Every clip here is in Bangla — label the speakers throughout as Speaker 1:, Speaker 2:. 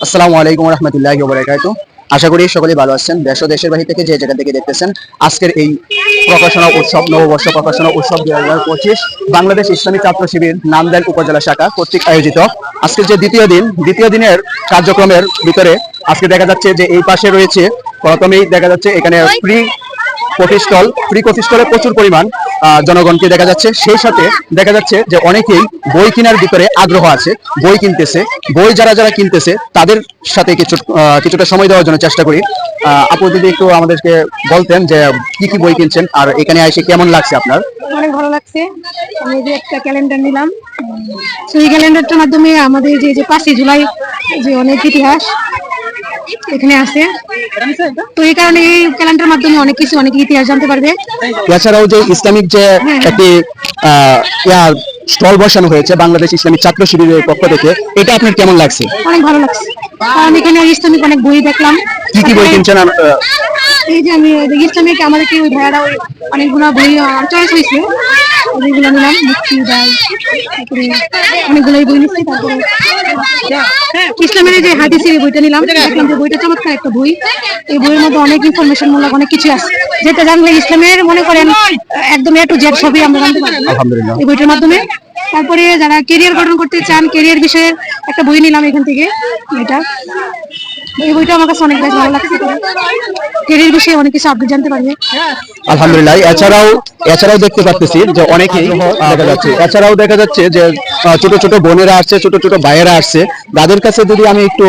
Speaker 1: আসসালামু আলাইকুম রহমতুল্লাহি ওবরাকাত আশা করি সকলে ভালো আছেন। দেশ দেশের বাহির থেকে যে জায়গা থেকে দেখতেছেন আজকের এই প্রকাশনা উৎসব নববর্ষ প্রকাশনা উৎসব দুই হাজার পঁচিশ বাংলাদেশ ইসলামী ছাত্র শিবির নামদাইল উপজেলা শাখা কর্তৃক আয়োজিত। আজকের যে দ্বিতীয় দিন দ্বিতীয় দিনের কার্যক্রমের ভিতরে আজকে দেখা যাচ্ছে যে এই পাশে রয়েছে প্রথমেই দেখা যাচ্ছে এখানে free coffee stall free coffee স্টলে প্রচুর পরিমাণ জনগণকে দেখা যাচ্ছে। সেই সাথে দেখা যাচ্ছে যে অনেকেই বই কেনার ভিতরে আগ্রহ আছে বই কিনতেছে। বই যারা যারা কিনতেছে তাদের সাথে কিছু কিছুটা সময় দেওয়ার জন্য চেষ্টা করি। আহ, আপু যদি একটু আমাদেরকে বলতেন যে কি কি বই কিনছেন আর এখানে এসে কেমন লাগছে আপনার?
Speaker 2: অনেক ভালো লাগছে। আমি যে একটা ক্যালেন্ডার নিলাম। এই ক্যালেন্ডারটার মাধ্যমে আমাদের যে যে পাঁচই জুলাই যে অনেক ইতিহাস এখানে আছে তো এই কারণে এই ক্যালেন্ডার মাধ্যমে অনেক কিছু অনেক ইতিহাস জানতে পারবে।
Speaker 1: এছাড়াও যে ইসলামিক যে একটি স্টল বসানো হয়েছে বাংলাদেশ ইসলামিক ছাত্র শিবিরের পক্ষ থেকে এটা আপনার কেমন লাগছে?
Speaker 2: অনেক ভালো লাগছে। কারণ এখানে ইসলামিক অনেক বই দেখলাম।
Speaker 1: কি কি বই কিনছেন
Speaker 2: এই যে আমি ইসলামিক আমাদেরকে ওই ভাইয়ারা অনেকগুলো বই চয়েস হয়েছে। যেগুলো নিলাম। মুক্তি দায় তারপরে অনেকগুলোই বই নিচ্ছি তারপরে ইসলামের যে হাদিসের এই বইটা নিলাম দেখলাম যে বইটা চমৎকার একটা বই এই বইয়ের মধ্যে অনেক ইনফরমেশন মূলক অনেক কিছু আছে যেটা জানলে ইসলামের মনে করেন একদম এ টু জেড সবই আমরা জানতে
Speaker 1: আলহামদুলিল্লাহ
Speaker 2: এই বইটার মাধ্যমে তারপরে যারা কেরিয়ার গঠন করতে চান কেরিয়ার বিষয়ে একটা বই নিলাম এখান থেকে এটা এই বইটা আমার কাছে অনেক বেশ ভালো লাগছে কেরিয়ার বিষয়ে অনেক কিছু আপডেট জানতে পারবে
Speaker 1: আলহামদুলিল্লাহ। এছাড়াও এছাড়াও দেখতে পাচ্ছি যে অনেকেই দেখা যাচ্ছে। এছাড়াও দেখা যাচ্ছে যে ছোট ছোট বোনেরা আসছে ছোট ছোট ভাইয়েরা আসছে। তাদের কাছে যদি আমি একটু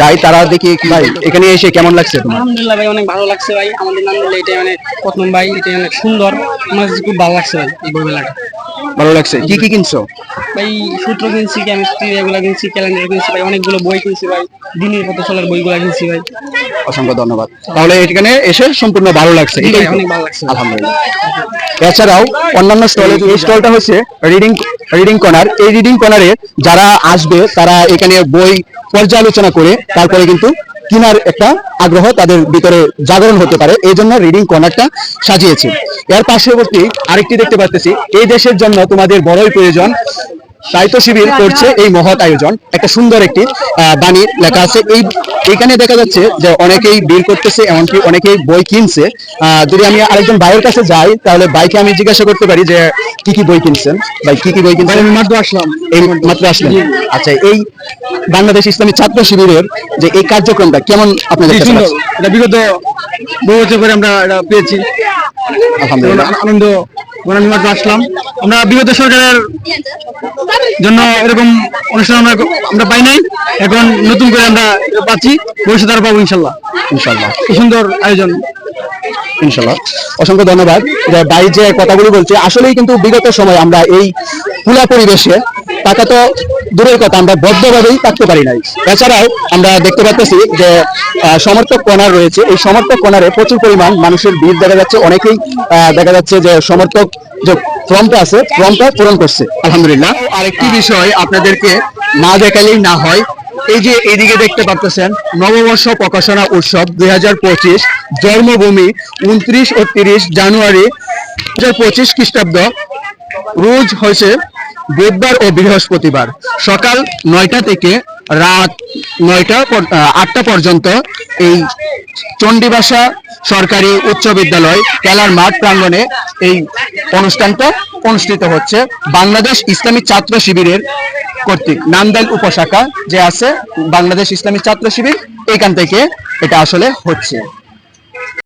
Speaker 1: যাই তারা দেখি ভাই এখানে এসে কেমন লাগছে তোমার?
Speaker 3: আলহামদুলিল্লাহ ভাই অনেক ভালো লাগছে ভাই। আমাদের নামদুল্লাহ এটাই অনেক প্রথম ভাই এটাই অনেক সুন্দর। আমার খুব ভালো লাগছে ভাই এই বইমেলাটা।
Speaker 1: ভালো লাগছে। কি কি কিনছো?
Speaker 3: ভাই সূত্র কিনছি কেমিস্ট্রি এগুলো কিনছি ক্যালেন্ডার কিনছি ভাই অনেকগুলো বই কিনছি ভাই। দিনের কত চলার বইগুলো কিনছি ভাই।
Speaker 1: অসংখ্য ধন্যবাদ। তাহলে এখানে এসে সম্পূর্ণ ভালো লাগছে। আলহামদুলিল্লাহ। এছাড়াও অন্যান্য স্টলে এই স্টলটা হচ্ছে রিডিং রিডিং কর্নার এই রিডিং কর্নারে যারা আসবে, তারা এখানে বই পর্যালোচনা করে তারপরে কিন্তু কেনার একটা আগ্রহ তাদের ভিতরে জাগরণ হতে পারে। এই জন্য রিডিং কর্নারটা সাজিয়েছে। এর পার্শ্ববর্তী আরেকটি দেখতে পাচ্ছি এই দেশের জন্য তোমাদের বড়ই প্রয়োজন সাহিত্য শিবির করছে এই মহৎ আয়োজন। একটা সুন্দর একটি আহ, বাণী লেখা আছে। এই এখানে দেখা যাচ্ছে যে অনেকেই বিল করতেছে এমনকি অনেকেই বই কিনছে। আহ, যদি আমি আরেকজন ভাইয়ের কাছে যাই তাহলে ভাইকে আমি জিজ্ঞাসা করতে পারি যে কি কি বই কিনছেন? ভাই কি কি বই কিনছেন? আমি মাত্র আসলাম। এই মাত্র আসলাম আচ্ছা এই বাংলাদেশ ইসলামী ছাত্র শিবিরের যে এই কার্যক্রমটা কেমন আপনাদের কাছে
Speaker 4: এটা বিগত বহু বছর পরে আমরা এটা পেয়েছি।
Speaker 1: আলহামদুলিল্লাহ।
Speaker 4: আনন্দ মাঠে আসলাম। আমরা বিগত সরকারের জন্য এরকম অনুষ্ঠান আমরা আমরা পাই নাই। এখন নতুন করে আমরা পাচ্ছি। ভবিষ্যতে আর পাবো ইনশাল্লাহ।
Speaker 1: ইনশাল্লাহ।
Speaker 4: কি সুন্দর আয়োজন।
Speaker 1: ইনশাল্লাহ। অসংখ্য ধন্যবাদ। ভাই যে কথাগুলো বলছে আসলেই কিন্তু বিগত সময় আমরা এই খোলা পরিবেশে টাকা তো দূরের কথা, আমরা বদ্ধভাবেই থাকতে পারি নাই। এছাড়াও আমরা দেখতে পাচ্ছি যে সমর্থক কর্নার রয়েছে। এই সমর্থক কর্নারে প্রচুর পরিমাণ মানুষের ভিড় দেখা যাচ্ছে। অনেকেই দেখা যাচ্ছে যে সমর্থক যে ফর্মটা আছে, ফর্মটা পূরণ করছে। আলহামদুলিল্লাহ। আরেকটি বিষয় আপনাদেরকে না দেখালেই না হয়, এই যে এইদিকে দেখতে পাচ্ছেন, নববর্ষ প্রকাশনা উৎসব দুই হাজার পঁচিশ, জন্মভূমি উনত্রিশ ও তিরিশ জানুয়ারি দু হাজার পঁচিশ খ্রিস্টাব্দ। রোজ হয়েছে বুধবার ও বৃহস্পতিবার সকাল নয়টা থেকে রাত নয়টা আটটা পর্যন্ত এই চণ্ডীবাসা সরকারি উচ্চ বিদ্যালয় খেলার মাঠ প্রাঙ্গণে এই অনুষ্ঠানটা অনুষ্ঠিত হচ্ছে। বাংলাদেশ ইসলামী ছাত্র শিবিরের কর্তৃক নান্দাইল উপশাখা যে আছে, বাংলাদেশ ইসলামী ছাত্র শিবির, এখান থেকে এটা আসলে হচ্ছে।